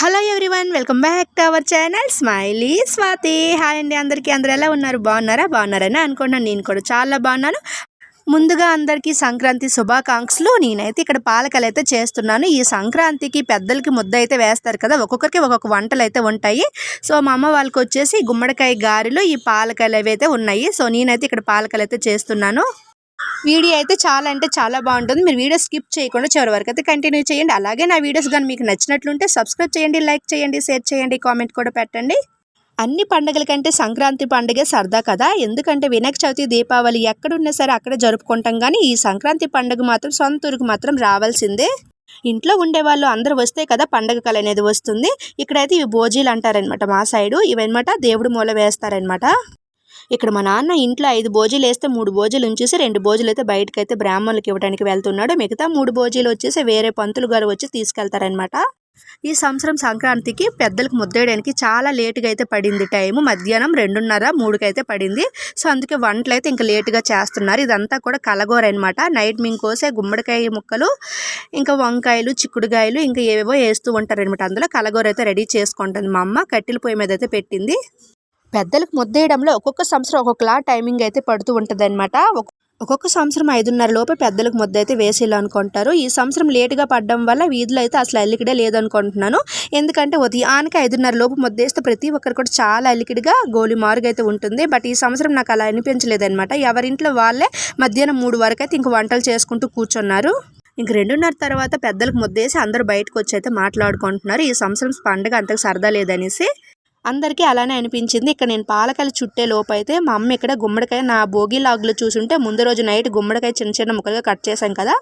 Hello everyone welcome back to our channel Smiley Swathi. Hi అండి అందరికీ. అందరూ ఎలా ఉన్నారు? బాగున్నారా? బాగున్నారని అనుకుంటున్నాను. నేను కూడా చాలా బాగున్నాను. ముందుగా అందరికీ సంక్రాంతి శుభాకాంక్షలు. నేనైతే ఇక్కడ పాలకలు అయితే చేస్తున్నాను. ఈ సంక్రాంతికి పెద్దలకి ముద్ద అయితే వేస్తారు కదా. ఒక్కొక్కరికి ఒక్కొక్క వంటలు అయితే ఉంటాయి. సో మా అమ్మ వాళ్ళకి వచ్చేసి గుమ్మడికాయ గారెలు ఈ పాలకలు అవి అయితే ఉన్నాయి. సో నేనైతే ఇక్కడ పాలకలు అయితే చేస్తున్నాను. వీడియో అయితే చాలా అంటే చాలా బాగుంటుంది. మీరు వీడియో స్కిప్ చేయకుండా చివరి వరకు అయితే కంటిన్యూ చేయండి. అలాగే నా వీడియోస్ కానీ మీకు నచ్చినట్లుంటే సబ్స్క్రైబ్ చేయండి లైక్ చేయండి షేర్ చేయండి కామెంట్ కూడా పెట్టండి. అన్ని పండుగల కంటే సంక్రాంతి పండుగే సరదా కదా. ఎందుకంటే వినాయక చవితి దీపావళి ఎక్కడున్నా సరే అక్కడ జరుపుకుంటాం కానీ ఈ సంక్రాంతి పండుగ మాత్రం సొంత ఊరికి మాత్రం రావాల్సిందే. ఇంట్లో ఉండే వాళ్ళు అందరూ వస్తే కదా పండగ కళ అనేది వస్తుంది. ఇక్కడైతే ఇవి భోజీలు అంటారనమాట మా సైడు. ఇవన్నమాట దేవుడి మూల వేస్తారనమాట ఇక్కడ మా నాన్న ఇంట్లో ఐదు భోజీలు వేస్తే మూడు భోజీలు ఉంచేసి రెండు భోజీలు అయితే బయటకు అయితే బ్రాహ్మణులకు ఇవ్వడానికి వెళ్తున్నాడు. మిగతా మూడు భోజీలు వచ్చేసి వేరే పంతులు గారు వచ్చి తీసుకెళ్తారనమాట ఈ సంవత్సరం సంక్రాంతికి పెద్దలకు ముద్దేయడానికి చాలా లేటుగా అయితే పడింది టైము మధ్యాహ్నం రెండున్నర మూడుకి అయితే పడింది. సో అందుకే వంటలు అయితే ఇంకా లేటుగా చేస్తున్నారు. ఇదంతా కూడా కలగోర అనమాట నైట్ మేము కోసే గుమ్మడికాయ ముక్కలు ఇంకా వంకాయలు చిక్కుడుకాయలు ఇంకా ఏవేవో వేస్తూ ఉంటారనమాట అందులో కలగోర అయితే రెడీ చేసుకుంటుంది మా అమ్మ. కట్టెల పొయ్యి మీద అయితే పెట్టింది. పెద్దలకు ముద్దేయడంలో ఒక్కొక్క సంవత్సరం ఒక్కొక్కలా టైమింగ్ అయితే పడుతూ ఉంటుంది అనమాట ఒక్కొక్క సంవత్సరం ఐదున్నర లోపే పెద్దలకు ముద్ద అయితే వేసేలా అనుకుంటారు. ఈ సంవత్సరం లేటుగా పడడం వల్ల వీధులు అయితే అసలు అల్లికిడే లేదనుకుంటున్నాను. ఎందుకంటే ఉదయానికి ఐదున్నర లోపు ముద్దేస్తే ప్రతి ఒక్కరు కూడా చాలా అల్లికిడిగా గోలి మారుగైతే ఉంటుంది. బట్ ఈ సంవత్సరం నాకు అలా అనిపించలేదన్నమాట. ఎవరింట్లో వాళ్ళే మధ్యాహ్నం మూడు వరకు అయితే ఇంక వంటలు చేసుకుంటూ కూర్చున్నారు. ఇంక రెండున్నర తర్వాత పెద్దలకు ముద్దేసి అందరూ బయటకు వచ్చి అయితే మాట్లాడుకుంటున్నారు. ఈ సంవత్సరం పండుగ అంతకు సరదా లేదనేసి. అందరికీ అలానే అనిపించింది. ఇక్కడ నేను పాలకాయలు చుట్టే లోపు అయితే మా అమ్మ ఇక్కడ గుమ్మడికాయ నా భోగి లాగులో చూసుంటే ముందు రోజు నైట్ గుమ్మడికాయ చిన్న చిన్న ముక్కలుగా కట్ చేశాం కదా.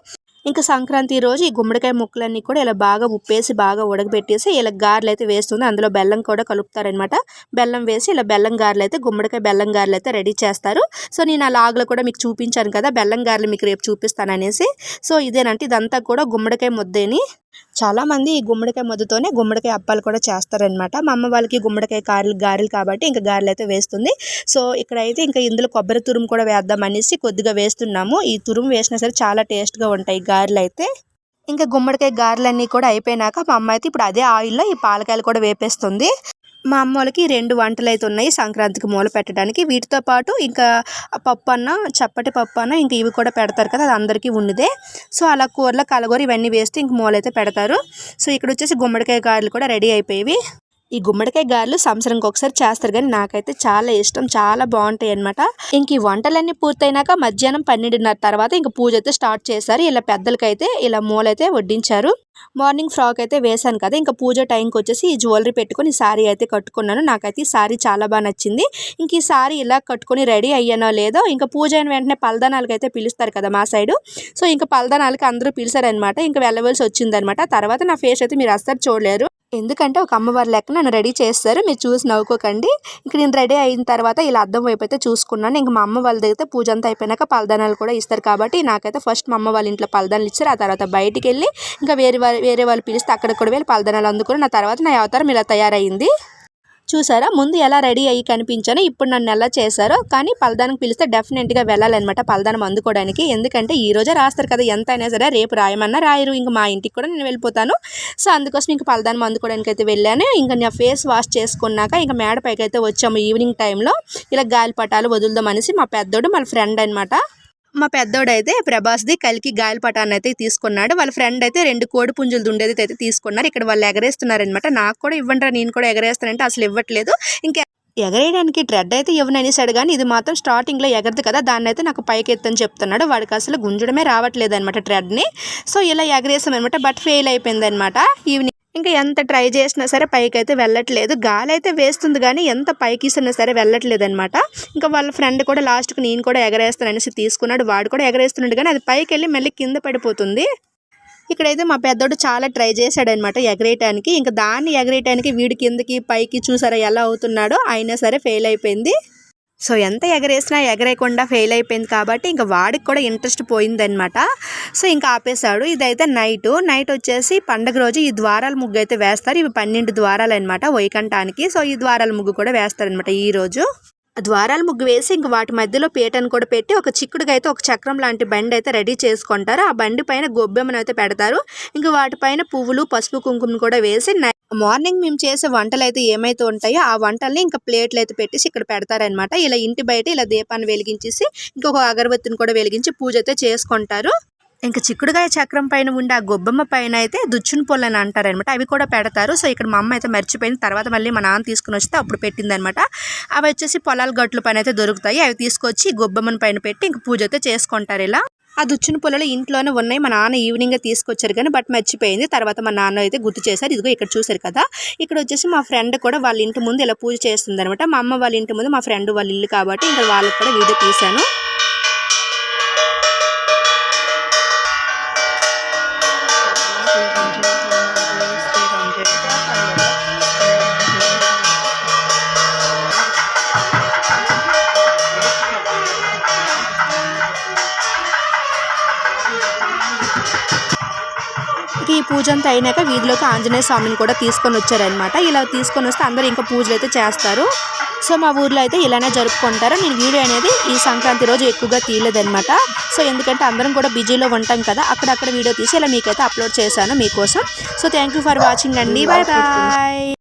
ఇంకా సంక్రాంతి రోజు ఈ గుమ్మడికాయ ముక్కలన్నీ కూడా ఇలా బాగా ఉప్పేసి బాగా ఉడకబెట్టేసి ఇలా గారెలు అయితే వేస్తుంది. అందులో బెల్లం కూడా కలుపుతారనమాట బెల్లం వేసి ఇలా బెల్లం గారెలు అయితే గుమ్మడికాయ బెల్లం గారెలు అయితే రెడీ చేస్తారు. సో నేను ఆ లాగులో కూడా మీకు చూపించాను కదా బెల్లం గారెలు మీకు రేపు చూపిస్తాను అనేసి. సో ఇదేనంటే ఇదంతా కూడా గుమ్మడికాయ ముద్దేని చాలామంది ఈ గుమ్మడికాయ ముద్దతోనే గుమ్మడికాయ అప్పాలు కూడా చేస్తారనమాట. మా అమ్మ వాళ్ళకి గుమ్మడికాయ కారలు గారెలు కాబట్టి ఇంకా గారెలు అయితే వేస్తుంది. సో ఇక్కడైతే ఇంకా ఇందులో కొబ్బరి తురుము కూడా వేద్దాం అనేసి కొద్దిగా వేస్తున్నాము. ఈ తురుము వేసినా సరే చాలా టేస్ట్గా ఉంటాయి గారెలు అయితే. ఇంకా గుమ్మడికాయ గారెలన్నీ కూడా అయిపోయినాక మా అమ్మ అయితే ఇప్పుడు అదే ఆయిల్లో ఈ పాలకాయలు కూడా వేపేస్తుంది. మా అమ్మ వాళ్ళకి రెండు వంటలు అయితే ఉన్నాయి. సంక్రాంతికి మూల పెట్టడానికి. వీటితో పాటు ఇంకా పప్పు అన్న చప్పటి పప్పు అన్న ఇంకా ఇవి కూడా పెడతారు కదా అది అందరికీ ఉన్నదే. సో అలా కూరలో కలగూర ఇవన్నీ వేస్తే ఇంక మూలైతే పెడతారు. సో ఇక్కడ వచ్చేసి గుమ్మడికాయ గారెలు కూడా రెడీ అయిపోయేవి. ఈ గుమ్మడికాయ గారెలు సంవత్సరంకి ఒకసారి చేస్తారు కానీ నాకైతే చాలా ఇష్టం చాలా బాగుంటాయి అనమాట ఇంక ఈ వంటలన్నీ పూర్తయినాక మధ్యాహ్నం పన్నెండున్నర తర్వాత ఇంక పూజ అయితే స్టార్ట్ చేశారు. ఇలా పెద్దలకైతే ఇలా మూలైతే వడ్డించారు. మార్నింగ్ ఫ్రాక్ అయితే వేశాను కదా ఇంకా పూజ టైంకి వచ్చేసి ఈ జ్యువెలరీ పెట్టుకొని శారీ అయితే కట్టుకున్నాను. నాకైతే ఈ శారీ చాలా బాగా నచ్చింది. ఇంక ఈ శారీ ఇలా కట్టుకొని రెడీ అయ్యానో లేదో ఇంకా పూజ అయిన వెంటనే పలదానాలకి అయితే పిలుస్తారు కదా మా సైడు. సో ఇంకా పలదానాలకి అందరూ పిలిచారనమాట ఇంకా వెళ్ళవలసి వచ్చిందనమాట తర్వాత నా ఫేస్ అయితే మీరు అస్సలు చూడలేరు. ఎందుకంటే ఒక అమ్మవారి లెక్క నన్ను రెడీ చేస్తారు. మీరు చూసి నవ్వుకోకండి. ఇంక నేను రెడీ అయిన తర్వాత ఇలా అద్దం వైపు అయితే చూసుకున్నాను. ఇంక మా అమ్మ వాళ్ళ దగ్గర పూజ అంతా అయిపోయినాక పలదానాలు కూడా ఇస్తారు కాబట్టి నాకైతే ఫస్ట్ మా అమ్మ వాళ్ళ ఇంట్లో పలదానాలు ఇచ్చారు. ఆ తర్వాత బయటికి వెళ్ళి ఇంకా వేరే వాళ్ళు వేరే వాళ్ళు పిలిస్తే అక్కడ కూడా వెళ్ళి పలదానాలు అందుకుని నా తర్వాత నా అవతారం ఇలా తయారైంది. చూసారా? ముందు ఎలా రెడీ అయ్యి కనిపించానో ఇప్పుడు నన్ను ఎలా చేశారో కానీ పలదానికి పిలిస్తే డెఫినెట్గా వెళ్ళాలన్నమాట పలదానం అందుకోవడానికి. ఎందుకంటే ఈ రోజే రాస్తారు కదా ఎంత అయినా సరే రేపు రాయమన్నా రాయరు. ఇంక మా ఇంటికి కూడా నేను వెళ్ళిపోతాను. సో అందుకోసం ఇంకా పలదానం అందుకోవడానికి అయితే వెళ్ళాను. ఇంకా నా ఫేస్ వాష్ చేసుకున్నాక ఇంకా మేడ పైకి అయితే వచ్చాము ఈవినింగ్ టైంలో. ఇలా గాలిపటాలు వదులుదాం అనేసి మా పెద్దోడు మన ఫ్రెండ్ అనమాట మా పెద్దోడైతే ప్రభాస్ది కలికి గాయల పటాన్ని అయితే తీసుకున్నాడు. వాళ్ళ ఫ్రెండ్ అయితే రెండు కోడి పుంజులు ఉండేది అయితే తీసుకున్నారు. ఇక్కడ వాళ్ళు ఎగరేస్తున్నారనమాట నాకు కూడా ఇవ్వండి నేను కూడా ఎగరేస్తానంటే అసలు ఇవ్వట్లేదు. ఇంకా ఎగరేయడానికి ట్రెడ్ అయితే ఇవ్వననేసాడు కానీ ఇది మాత్రం స్టార్టింగ్లో ఎగరదు కదా దాన్ని అయితే నాకు పైకి ఎత్తని చెప్తున్నాడు. వాడికి అసలు గుంజడమే రావట్లేదు అనమాట ట్రెడ్ని సో ఇలా ఎగరేసామన్నమాట బట్ ఫెయిల్ అయిపోయింది అనమాట ఈవినింగ్. ఇంకా ఎంత ట్రై చేసినా సరే పైకి అయితే వెళ్ళట్లేదు. గాలి అయితే వేస్తుంది కానీ ఎంత పైకి ఇస్తున్నా సరే వెళ్ళట్లేదు అనమాట ఇంకా వాళ్ళ ఫ్రెండ్ కూడా లాస్ట్కి నేను కూడా ఎగరేస్తాను అనేసి తీసుకున్నాడు. వాడు కూడా ఎగరేస్తున్నాడు కానీ అది పైకి వెళ్ళి మళ్ళీ కింద పడిపోతుంది. ఇక్కడైతే మా పెద్దోడు చాలా ట్రై చేశాడనమాట ఎగరేయటానికి. ఇంకా దాన్ని ఎగరేయటానికి వీడి కిందకి పైకి చూసారా ఎలా అవుతున్నాడో అయినా సరే ఫెయిల్ అయిపోయింది. సో ఎంత ఎగరేసినా ఎగరేయకుండా ఫెయిల్ అయిపోయింది కాబట్టి ఇంకా వాడికి కూడా ఇంట్రెస్ట్ పోయిందనమాట సో ఇంకా ఆపేశాడు. ఇదైతే నైట్ నైట్ వచ్చేసి పండగ రోజు ఈ ద్వారాల ముగ్గు అయితే వేస్తారు. ఇవి పన్నెండు ద్వారాలు అనమాట వైకంఠానికి. సో ఈ ద్వారాల ముగ్గు కూడా వేస్తారనమాట ఈ రోజు. ద్వారాలు ముగ్గు వేసి ఇంక వాటి మధ్యలో పీటను కూడా పెట్టి ఒక చిక్కుడుగా ఒక చక్రం లాంటి బండి అయితే రెడీ చేసుకుంటారు. ఆ బండి పైన గొబ్బెమ్మను అయితే పెడతారు. ఇంకా వాటిపైన పువ్వులు పసుపు కుంకుమను కూడా వేసి మార్నింగ్ మేము చేసే వంటలు అయితే ఏమైతే ఉంటాయో ఆ వంటల్ని ఇంకా ప్లేట్లు అయితే పెట్టేసి ఇక్కడ పెడతారనమాట ఇలా ఇంటి బయట ఇలా దీపాన్ని వెలిగించేసి ఇంకొక అగరబత్తిని కూడా వెలిగించి పూజ అయితే చేసుకుంటారు. ఇంకా చిక్కుడుగాయ చక్రం పైన ఉండే ఆ గొబ్బమ్మ పైన అయితే దుచ్చుని పొల్లు అని అంటారనమాట అవి కూడా పెడతారు. సో ఇక్కడ మా అమ్మ అయితే మర్చిపోయింది. తర్వాత మళ్ళీ మా నాన్న తీసుకుని వస్తే అప్పుడు పెట్టిందనమాట అవి వచ్చేసి పొలాల గట్లు పైన అయితే దొరుకుతాయి. అవి తీసుకొచ్చి గొబ్బమ్మని పైన పెట్టి ఇంక పూజ అయితే చేసుకుంటారు ఇలా. ఆ దుచ్చుని పొలాలు ఇంట్లోనే ఉన్నాయి. మా నాన్న ఈవినింగ్ తీసుకొచ్చారు కానీ బట్ మర్చిపోయింది. తర్వాత మా నాన్న అయితే గుర్తు చేశారు. ఇదిగో ఇక్కడ చూశారు కదా. ఇక్కడ వచ్చేసి మా ఫ్రెండ్ కూడా వాళ్ళ ఇంటి ముందు ఇలా పూజ చేస్తుంది అనమాట మా అమ్మ వాళ్ళ ఇంటి ముందు మా ఫ్రెండ్ వాళ్ళ ఇల్లు కాబట్టి ఇంకా వాళ్ళకి కూడా వీడియో తీశాను. ఈ పూజ అంతా అయినాక వీధిలోకి ఆంజనేయ స్వామిని కూడా తీసుకొని వచ్చారనమాట ఇలా తీసుకొని వస్తే అందరూ ఇంకా పూజలు అయితే చేస్తారు. సో మా ఊర్లో అయితే ఇలానే జరుపుకుంటారు. నేను వీడియో అనేది ఈ సంక్రాంతి రోజు ఎక్కువగా తీయలేదనమాట సో ఎందుకంటే అందరం కూడా బిజీలో ఉంటాం కదా అక్కడక్కడ వీడియో తీసి ఇలా మీకైతే అప్లోడ్ చేశాను మీకోసం. So thank you for watching అండి. Bye bye.